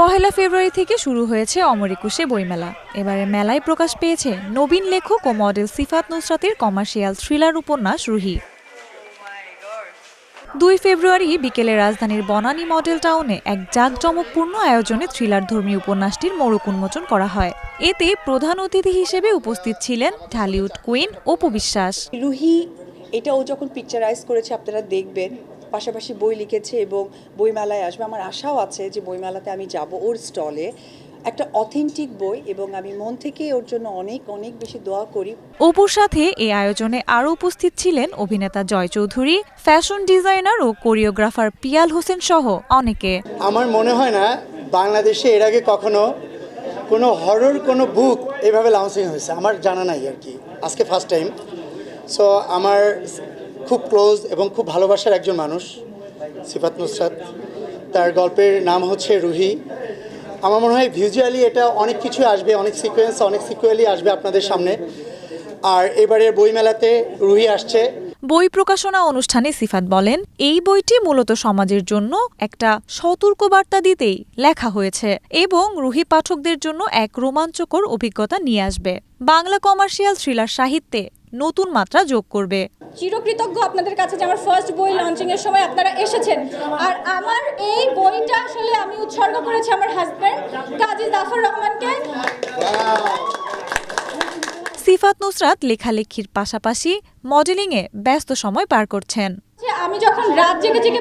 পহেলা ফেব্রুয়ারি থেকে শুরু হয়েছে অমর একুশে বইমেলা। এবারে মেলায় প্রকাশ পেয়েছে নবীন লেখক ও মডেল সিফাত নুসরাতের কমার্শিয়াল থ্রিলার উপন্যাস রুহি। দুই ফেব্রুয়ারি বিকেলে রাজধানীর বনানী মডেল টাউনে এক জাঁকজমকপূর্ণ আয়োজনে থ্রিলার ধর্মী উপন্যাসটির মোড়ক উন্মোচন করা হয়। এতে প্রধান অতিথি হিসেবে উপস্থিত ছিলেন ঢালিউড কুইন অপু বিশ্বাস। রুহি এটা ও যখন পিকচারাইজ করেছে, আপনারা দেখবেন। পাশাপাশি বই লিখেছে এবং বইমেলায় আসবে। আমার আশাও আছে যে বইমেলাতে আমি যাব ওর স্টলে। একটা অথেন্টিক বই এবং আমি মন থেকে ওর জন্য অনেক অনেক বেশি দোয়া করি। অপুর সাথে এই আয়োজনে আরও উপস্থিত ছিলেন অভিনেতা জয় চৌধুরী ফ্যাশন ডিজাইনার ও কোরিওগ্রাফার পিয়াল হোসেন সহ অনেকে। আমার মনে হয় না বাংলাদেশে এর আগে কখনো কোনো হরর কোনো বুক এভাবে লঞ্চিং হয়েছে। আমার জানা নাই আর কি। আজকে ফার্স্ট টাইম সো আমার খুব ক্লোজ এবং খুব ভালোবাসার একজন মানুষ, সিফাত নুসরাত। তার গল্পের নাম হচ্ছে রুহি। আমার মনে হয় ভিজুয়ালি এটা অনেক কিছু আসবে, অনেক সিকোয়েন্স অনেক সিকুয়েলি আসবে আপনাদের সামনে। আর এবারের বইমেলাতে রুহি আসছে। বই প্রকাশনা অনুষ্ঠানে সিফাত বলেন, এই বইটি মূলত সমাজের জন্য একটা সতর্ক বার্তা দিতেই লেখা হয়েছে এবং রুহি পাঠকদের জন্য এক রোমাঞ্চকর অভিজ্ঞতা নিয়ে আসবে। বাংলা কমার্শিয়াল থ্রিলার সাহিত্যে নতুন মাত্রা যোগ করবে। চিরকৃতজ্ঞ আপনাদের কাছে যে আমার ফার্স্ট বই লঞ্চিংয়ের এর সময় আপনারা এসেছেন। আর আমার এই বইটা আসলে আমি উৎসর্গ করেছি আমার হাজব্যান্ড কাজী জাফর রহমানকে। সিফাত নুসরাত লেখালেখির পাশাপাশি মডেলিংয়ে ব্যস্ত সময় পার করছেন। আমি যখন রাত জেগে জেগে